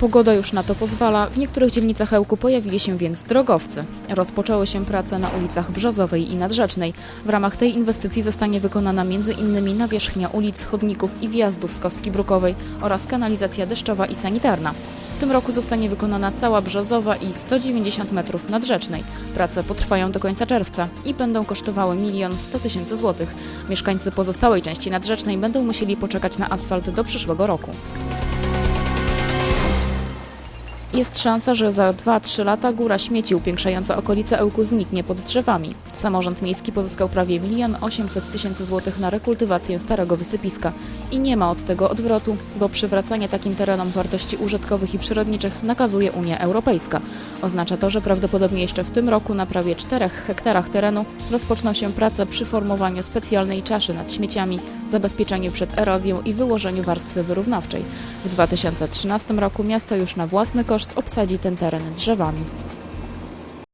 Pogoda już na to pozwala, w niektórych dzielnicach Ełku pojawili się więc drogowcy. Rozpoczęły się prace na ulicach Brzozowej i Nadrzecznej. W ramach tej inwestycji zostanie wykonana m.in. nawierzchnia ulic, chodników i wjazdów z Kostki Brukowej oraz kanalizacja deszczowa i sanitarna. W tym roku zostanie wykonana cała Brzozowa i 190 metrów Nadrzecznej. Prace potrwają do końca czerwca i będą kosztowały 1 100 tysięcy złotych. Mieszkańcy pozostałej części Nadrzecznej będą musieli poczekać na asfalt do przyszłego roku. Jest szansa, że za 2-3 lata góra śmieci upiększająca okolice Ełku zniknie pod drzewami. Samorząd miejski pozyskał prawie 1 800 tysięcy złotych na rekultywację starego wysypiska i nie ma od tego odwrotu, bo przywracanie takim terenom wartości użytkowych i przyrodniczych nakazuje Unia Europejska. Oznacza to, że prawdopodobnie jeszcze w tym roku na prawie 4 hektarach terenu rozpoczną się prace przy formowaniu specjalnej czaszy nad śmieciami, zabezpieczeniu przed erozją i wyłożeniu warstwy wyrównawczej. W 2013 roku miasto już na własny koszt obsadzi ten teren drzewami.